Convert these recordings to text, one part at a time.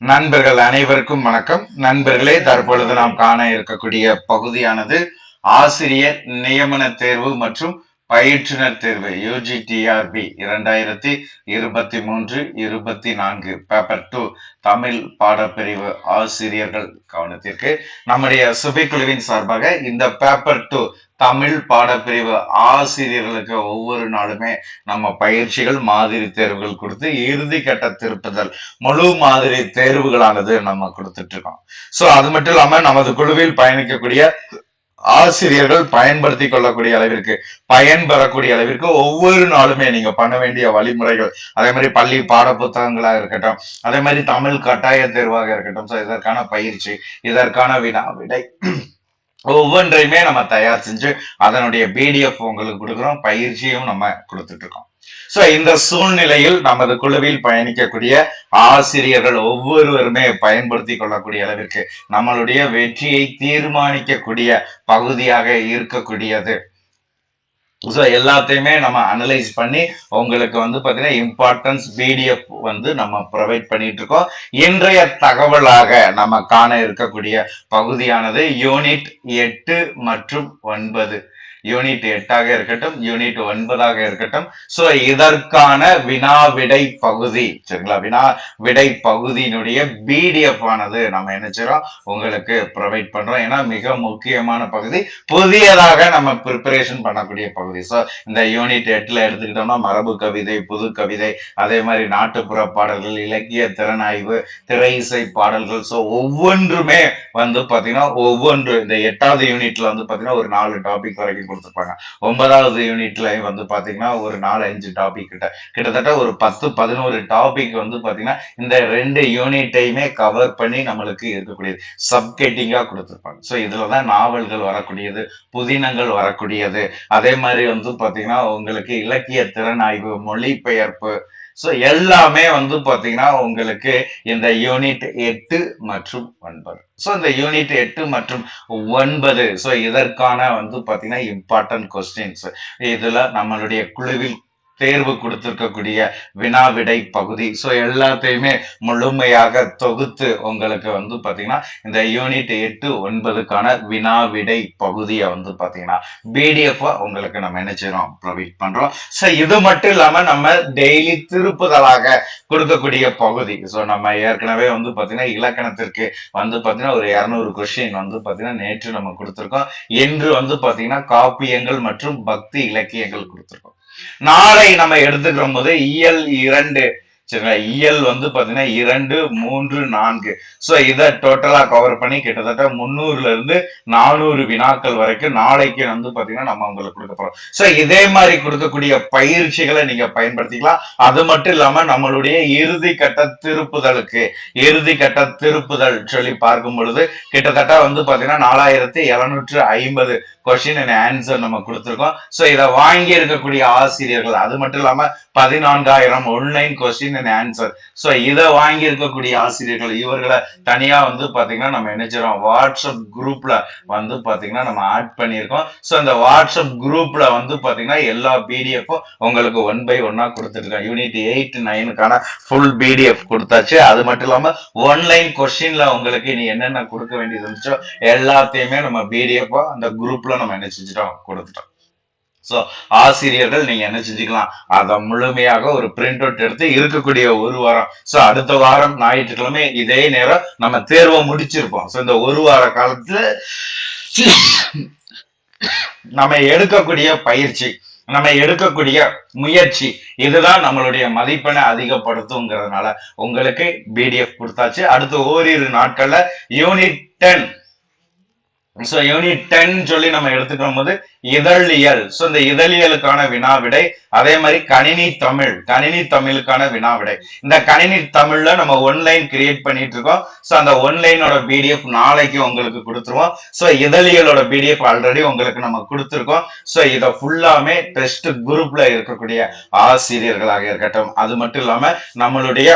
நண்பர்கள் அனைவருக்கும் வணக்கம். நண்பர்களே தற்பொழுது நாம் காண இருக்கக்கூடிய பகுதியானது ஆசிரியர் நியமன தேர்வு மற்றும் பயிற்றுனர் தேர்வு யூஜிடிஆர்பி இரண்டாயிரத்தி இருபத்தி மூன்று இருபத்தி நான்கு பேப்பர் டூ தமிழ் பாடப்பிரிவு ஆசிரியர்கள் கவனத்திற்கு நம்முடைய சுபைக்குழுவின் சார்பாக இந்த பேப்பர் டூ தமிழ் பாடப்பிரிவு ஆசிரியர்களுக்கு ஒவ்வொரு நாளுமே நம்ம பயிற்சிகள் மாதிரி தேர்வுகள் கொடுத்து இறுதி கட்ட திருப்புதல் முழு மாதிரி தேர்வுகளானது நம்ம கொடுத்துட்டு இருக்கோம். சோ அது மட்டும் இல்லாம நமது குழுவில் பயணிக்கக்கூடிய ஆசிரியர்கள் பயன்படுத்தி கொள்ளக்கூடிய அளவிற்கு பயன்பெறக்கூடிய அளவிற்கு ஒவ்வொரு நாளுமே நீங்க பண்ண வேண்டிய வழிமுறைகள். அதே மாதிரி பள்ளி பாட புத்தகங்களா இருக்கட்டும் அதே மாதிரி தமிழ் கட்டாய தேர்வாக இருக்கட்டும் ஸோ இதற்கான பயிற்சி இதற்கான வினா விடை ஒவ்வொன்றையுமே நம்ம தயார் செஞ்சு அதனுடைய பிடிஎஃப் உங்களுக்கு கொடுக்குறோம் பயிற்சியும் நம்ம கொடுத்துட்டு இருக்கோம். சோ இந்த சூழ்நிலையில் நமது குழுவில் பயணிக்கக்கூடிய ஆசிரியர்கள் ஒவ்வொருவருமே பயன்படுத்தி கொள்ளக்கூடிய அளவிற்கு நம்மளுடைய வெற்றியை தீர்மானிக்கக்கூடிய பகுதியாக இருக்கக்கூடியது. ஸோ எல்லாத்தையுமே நம்ம அனலைஸ் பண்ணி உங்களுக்கு வந்து பார்த்தீங்கன்னா இம்பார்ட்டன்ஸ் பிடிஎஃப் வந்து நம்ம ப்ரொவைட் பண்ணிட்டு இருக்கோம். இன்றைய தகவலாக நம்ம காண இருக்கக்கூடிய பகுதியானது யூனிட் எட்டு மற்றும் ஒன்பது. யூனிட் எட்டாக இருக்கட்டும் யூனிட் ஒன்பதாக இருக்கட்டும். சோ இதற்கான வினா விடை பகுதி சரிங்களா? வினா விடை பகுதியினுடைய பிடிஎஃப் ஆனது நம்ம என்ன செய்யறோம் உங்களுக்கு ப்ரொவைட் பண்றோம். ஏன்னா மிக முக்கியமான பகுதி. புதியதாக நம்ம ப்ரிப்பரேஷன் பண்ணக்கூடிய பகுதி. ஸோ இந்த யூனிட் எட்டுல எடுத்துக்கிட்டோம்னா மரபு கவிதை புது கவிதை அதே மாதிரி நாட்டுப்புற பாடல்கள் இலக்கிய திறனாய்வு திரை இசை பாடல்கள். ஸோ ஒவ்வொன்றுமே வந்து பாத்தீங்கன்னா ஒவ்வொன்று இந்த எட்டாவது யூனிட்ல வந்து பாத்தீங்கன்னா ஒரு நாலு டாபிக் வரைக்கும் கொடுத்துருப்பாங்க. ஒன்பதாவது யூனிட்லயும் வந்து பாத்தீங்கன்னா ஒரு நாலு அஞ்சு டாபிக் கிட்ட கிட்டத்தட்ட ஒரு பத்து பதினோரு டாபிக் வந்து பாத்தீங்கன்னா இந்த ரெண்டு யூனிட்டையுமே கவர் பண்ணி நம்மளுக்கு இருக்கக்கூடியது. சப்கெட்டிங்கா கொடுத்துருப்பாங்க. ஸோ இதுலதான் நாவல்கள் வரக்கூடியது புதினங்கள் வரக்கூடியது. அதே மாதிரி வந்து பாத்தீங்கன்னா உங்களுக்கு இலக்கிய திறனாய்வு மொழிபெயர்ப்பு ஸோ எல்லாமே வந்து பாத்தீங்கன்னா உங்களுக்கு இந்த யூனிட் எட்டு மற்றும் ஒன்பது. ஸோ இந்த யூனிட் எட்டு மற்றும் ஒன்பது. ஸோ இதற்கான வந்து பாத்தீங்கன்னா இம்பார்ட்டன்ட் கொஸ்டின்ஸ் இதுல நம்மளுடைய குழுவில் தேர்வு கொடுத்துருக்கக்கூடிய வினா விடை பகுதி. ஸோ எல்லாத்தையுமே முழுமையாக தொகுத்து உங்களுக்கு வந்து பாத்தீங்கன்னா இந்த யூனிட் எட்டு ஒன்பதுக்கான வினா விடை பகுதியை வந்து பாத்தீங்கன்னா பிடிஎஃப் உங்களுக்கு நம்ம என்ன செய்யறோம் ப்ரொவைட் பண்றோம். ஸோ இது மட்டும் இல்லாம நம்ம டெய்லி திருப்புதலாக கொடுக்கக்கூடிய பகுதி. ஸோ நம்ம ஏற்கனவே வந்து பாத்தீங்கன்னா இலக்கணத்திற்கு வந்து பாத்தீங்கன்னா ஒரு இருநூறு கொஷின் வந்து பாத்தீங்கன்னா நேற்று நம்ம கொடுத்துருக்கோம். இன்று வந்து பாத்தீங்கன்னா காப்பியங்கள் மற்றும் பக்தி இலக்கியங்கள் கொடுத்திருக்கோம். நாளை நம்ம எடுத்துக்கிற போது இயல் இரண்டு. சரிங்களா இயல் வந்து பாத்தீங்கன்னா இரண்டு மூன்று நான்கு. சோ இதை டோட்டலா கவர் பண்ணி கிட்டத்தட்ட முந்நூறுலேருந்து நானூறு வினாக்கள் வரைக்கும் நாளைக்கு வந்து பாத்தீங்கன்னா நம்ம உங்களுக்கு கொடுக்க போறோம். சோ இதே மாதிரி கொடுக்கக்கூடிய பயிற்சிகளை நீங்க பயன்படுத்திக்கலாம். அது மட்டும் இல்லாம நம்மளுடைய இறுதி கட்ட திருப்புதலுக்கு இறுதி கட்ட திருப்புதல் சொல்லி பார்க்கும் பொழுது கிட்டத்தட்ட வந்து பாத்தீங்கன்னா நாலாயிரத்தி எழுநூற்று ஐம்பது கொஸ்டின் அண்ட் ஆன்சர் நம்ம கொடுத்துருக்கோம். ஸோ இதை வாங்கி இருக்கக்கூடிய ஆசிரியர்கள் அது மட்டும் இல்லாம பதினான்காயிரம் online question and answer so இதை வாங்கி இருக்கக்கூடிய ஆசிரியர்கள் இவர்களை தனியா வந்து பாத்தீங்கன்னா நம்ம என்ன வாட்ஸ்அப் குரூப்ல வந்து பாத்தீங்கன்னா நம்ம ஆட் பண்ணியிருக்கோம். ஸோ அந்த வாட்ஸ்அப் குரூப்ல வந்து பாத்தீங்கன்னா எல்லா பிடிஎஃப்பும் உங்களுக்கு ஒன் பை ஒன்னா கொடுத்துருக்கோம் யூனிட் எயிட் நைனுக்கான ஃபுல் பிடிஎஃப் கொடுத்தாச்சு. அது மட்டும் இல்லாம ஒன்லைன் கொஸ்டின்ல உங்களுக்கு இனி என்னென்ன கொடுக்க வேண்டியது இருந்துச்சோ எல்லாத்தையுமே நம்ம பிடிஎஃப் அந்த குரூப்ல நம்ம என்ன கொடுத்துட்டோம். ஸோ ஆசிரியர்கள் நீங்க என்ன செஞ்சுக்கலாம்? அதை முழுமையாக ஒரு பிரிண்ட் அவுட் எடுத்து இருக்கக்கூடிய ஒரு வாரம். ஸோ அடுத்த வாரம் ஞாயிற்றுக்கிழமை இதே நேரம் நம்ம தேர்வை முடிச்சிருப்போம். ஸோ இந்த ஒரு வார காலத்துல நம்ம எடுக்கக்கூடிய பயிற்சி நம்ம எடுக்கக்கூடிய முயற்சி இதுதான் நம்மளுடைய மதிப்பெண்ணை அதிகப்படுத்துங்கிறதுனால. உங்களுக்கு பிடிஎஃப் கொடுத்தாச்சு. அடுத்து ஓரிரு நாட்கள்ல unit ten so unit ten சொல்லி நம்ம எடுத்துக்கும் போது இதழியல். ஸோ இந்த இதழியலுக்கான வினாவிடை அதே மாதிரி கணினி தமிழ் கணினி தமிழுக்கான வினாவிடை. இந்த கணினி தமிழ்ல நம்ம ஒன்லைன் கிரியேட் பண்ணிட்டு இருக்கோம். ஸோ அந்த ஒன்லைனோட பிடிஎஃப் நாளைக்கு உங்களுக்கு கொடுத்துருவோம். ஸோ இதழியலோட பிடிஎஃப் ஆல்ரெடி உங்களுக்கு நம்ம கொடுத்துருக்கோம். ஸோ இதை ஃபுல்லாமே டெஸ்ட் குரூப்ல இருக்கக்கூடிய ஆசிரியர்களாக இருக்கட்டும். அது மட்டும் இல்லாம நம்மளுடைய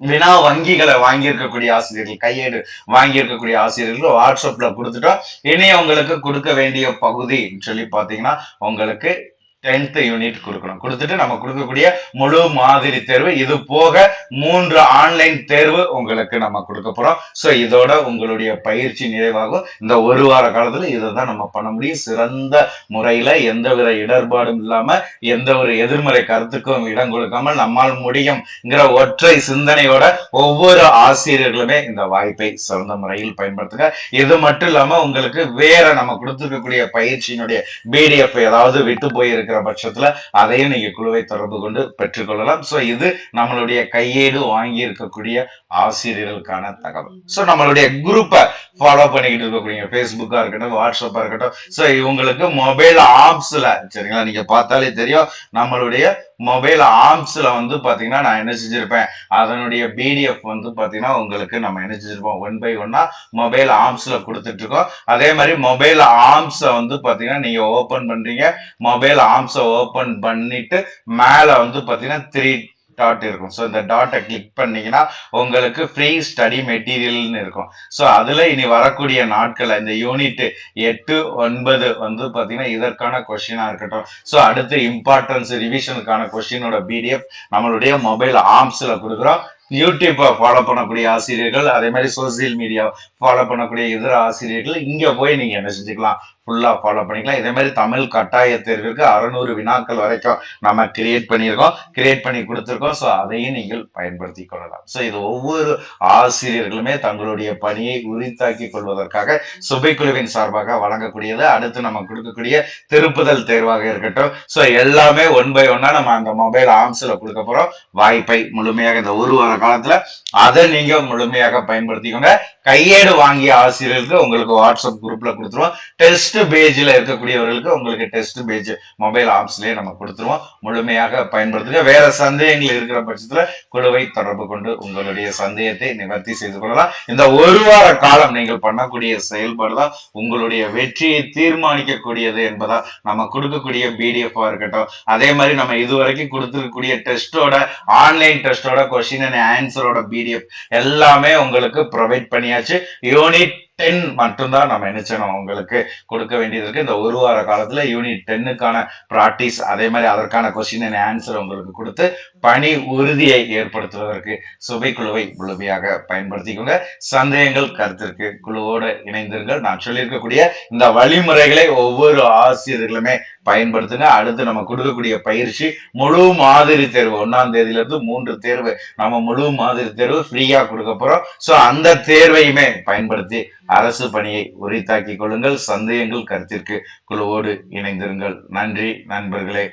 வினா வங்கிகளை வாங்கியிருக்கக்கூடிய ஆசிரியர்கள் கையேடு வாங்கியிருக்கக்கூடிய ஆசிரியர்கள் வாட்ஸ்அப்ல கொடுத்துட்டோம். இனி உங்களுக்கு கொடுக்க வேண்டிய பகுதின்னு சொல்லி பாத்தீங்கன்னா உங்களுக்கு டென்த் யூனிட் கொடுக்கணும். கொடுத்துட்டு நம்ம கொடுக்கக்கூடிய முழு மாதிரி தேர்வு. இது போக மூன்று ஆன்லைன் தேர்வு உங்களுக்கு நம்ம கொடுக்க போறோம். சோ இதோட உங்களுடைய பயிற்சி நிறைவாகும். இந்த ஒரு வார காலத்துல இதை தான் நம்ம பண்ண முடியும். சிறந்த முறையில எந்த வித இடர்பாடும் இல்லாம எந்த ஒரு எதிர்மறை கருத்துக்கும் இடம் கொடுக்காமல் நம்மால் முடியும்ங்கிற ஒற்றை சிந்தனையோட ஒவ்வொரு ஆசிரியர்களுமே இந்த வாய்ப்பை சிறந்த முறையில் பயன்படுத்துங்க. இது மட்டும் இல்லாம உங்களுக்கு வேற நம்ம கொடுத்துருக்கக்கூடிய பயிற்சியினுடைய பிடிஎஃப் ஏதாவது விட்டு போயிருக்க இருக்கிற பட்சத்துல அதையும் நீங்க குழுவை தொடர்பு கொண்டு பெற்றுக்கொள்ளலாம். சோ இது நம்மளுடைய கையேடு வாங்கி இருக்கக்கூடிய ஆசிரியர்களுக்கான தகவல். சோ நம்மளுடைய குரூப்பை ஃபாலோ பண்ணிக்கிட்டு இருக்கக்கூடிய ஃபேஸ்புக்கா இருக்கட்டும் வாட்ஸ்அப்பா இருக்கட்டும் சோ இவங்களுக்கு மொபைல் ஆப்ஸ்ல சரிங்களா? நீங்க பார்த்தாலே தெரியும் நம்மளுடைய மொபைல் ஆப்ஸில் வந்து பார்த்தீங்கன்னா நான் என்ன செஞ்சிருப்பேன்? அதனுடைய பிடிஎஃப் வந்து பார்த்தீங்கன்னா உங்களுக்கு நம்ம என்ன செஞ்சிருப்போம்? ஒன் பை ஒன்னா மொபைல் ஆர்ம்ஸ்ல கொடுத்துட்ருக்கோம். அதே மாதிரி மொபைல் ஆர்ம்ஸ வந்து பார்த்தீங்கன்னா நீங்கள் ஓப்பன் பண்ணுறீங்க மொபைல் ஆர்ம்ஸ ஓப்பன் பண்ணிட்டு மேலே வந்து பார்த்தீங்கன்னா த்ரீ டாட் இருக்கும். ஸோ இந்த டாட்டை கிளிக் பண்ணீங்கன்னா உங்களுக்கு ஃப்ரீ ஸ்டடி மெட்டீரியல்னு இருக்கும். ஸோ அதில் இனி வரக்கூடிய நாட்கள் இந்த யூனிட் எட்டு ஒன்பது வந்து பார்த்தீங்கன்னா இதற்கான கொஷினாக இருக்கட்டும். ஸோ அடுத்து இம்பார்ட்டன்ஸ் ரிவிஷனுக்கான கொஷினோட பிடிஎஃப் நம்மளுடைய மொபைல் ஆம்ஸில் கொடுக்குறோம். யூடியூப்பை ஃபாலோ பண்ணக்கூடிய ஆசிரியர்கள் அதே மாதிரி சோசியல் மீடியா ஃபாலோ பண்ணக்கூடிய இதர ஆசிரியர்கள் இங்கே போய் நீங்கள் என்ன செஞ்சுக்கலாம்? ஃபுல்லாக ஃபாலோ பண்ணிக்கலாம். இதே மாதிரி தமிழ் கட்டாய தேர்விற்கு அறுநூறு வினாக்கள் வரைக்கும் நம்ம கிரியேட் பண்ணியிருக்கோம். கிரியேட் பண்ணி கொடுத்துருக்கோம். ஸோ அதையும் நீங்கள் பயன்படுத்தி கொள்ளலாம். ஸோ இது ஒவ்வொரு ஆசிரியர்களுமே தங்களுடைய பணியை உரித்தாக்கி கொள்வதற்காக சுபைக்குழுவின் சார்பாக வழங்கக்கூடியது. அடுத்து நம்ம கொடுக்கக்கூடிய திருப்புதல் தேர்வாக இருக்கட்டும். ஸோ எல்லாமே ஒன் பை ஒன்னா நம்ம அந்த மொபைல் ஆம்ஸில் கொடுக்க போறோம். வாய்ப்பை முழுமையாக இந்த ஒரு வார காலத்துல அதை நீங்க முழுமையாக பயன்படுத்திக்கோங்க. கையேடு வாங்கிய ஆசிரியர்களுக்கு உங்களுக்கு வாட்ஸ்அப் குரூப்ல கொடுத்துருவோம். டெஸ்ட் டெஸ்ட் பேஜில் இருக்கக்கூடியவர்களுக்கு உங்களுக்கு டெஸ்ட் பேஜ் மொபைல் ஆப்ஸ்லயே நம்ம கொடுத்துருவோம். முழுமையாக பயன்படுத்துங்க. வேற சந்தேகங்கள் இருக்கிற பட்சத்துல குழுவை தொடர்பு கொண்டு உங்களுடைய சந்தேகத்தை நிவர்த்தி செய்து கொள்ளலாம். இந்த ஒரு வார காலம் நீங்கள் பண்ணக்கூடிய செயல்பாடு தான் உங்களுடைய வெற்றியை தீர்மானிக்கக்கூடியது என்பதா நம்ம கொடுக்கக்கூடிய பிடிஎஃபாக இருக்கட்டும் அதே மாதிரி நம்ம இதுவரைக்கும் கொடுத்துருக்கக்கூடிய டெஸ்டோட ஆன்லைன் டெஸ்டோட கொஸ்டின் அண்ட் ஆன்சரோட பிடிஎஃப் எல்லாமே உங்களுக்கு ப்ரொவைட் பண்ணியாச்சு. யூனிட் டென் மட்டும்தான் நம்ம நினைச்சோம் உங்களுக்கு கொடுக்க வேண்டியது இருக்கு. இந்த ஒரு வார காலத்துல யூனிட் டென்னுக்கான ப்ராக்டிஸ் அதே மாதிரி அதற்கான கொஸ்டின் ஆன்சர் உங்களுக்கு கொடுத்து பணி உறுதியை ஏற்படுத்துவதற்கு சுபை குழுவை முழுமையாக பயன்படுத்திக்கோங்க. சந்தேகங்கள் கருத்திற்கு குழுவோடு இணைந்திருங்கள். நான் சொல்லியிருக்கக்கூடிய இந்த வழிமுறைகளை ஒவ்வொரு ஆசிரியர்களுமே பயன்படுத்துங்க. அடுத்து நம்ம கொடுக்கக்கூடிய பயிற்சி முழு மாதிரி தேர்வு. ஒன்னாம் தேதியில இருந்து மூன்று தேர்வு. நம்ம முழு மாதிரி தேர்வு ஃப்ரீயா கொடுக்க போறோம். சோ அந்த தேர்வையுமே பயன்படுத்தி அரசு பணியை உரித்தாக்கிக் கொள்ளுங்கள். சந்தேகங்கள் கருத்திற்கு குழுவோடு இணைந்திருங்கள். நன்றி நண்பர்களே.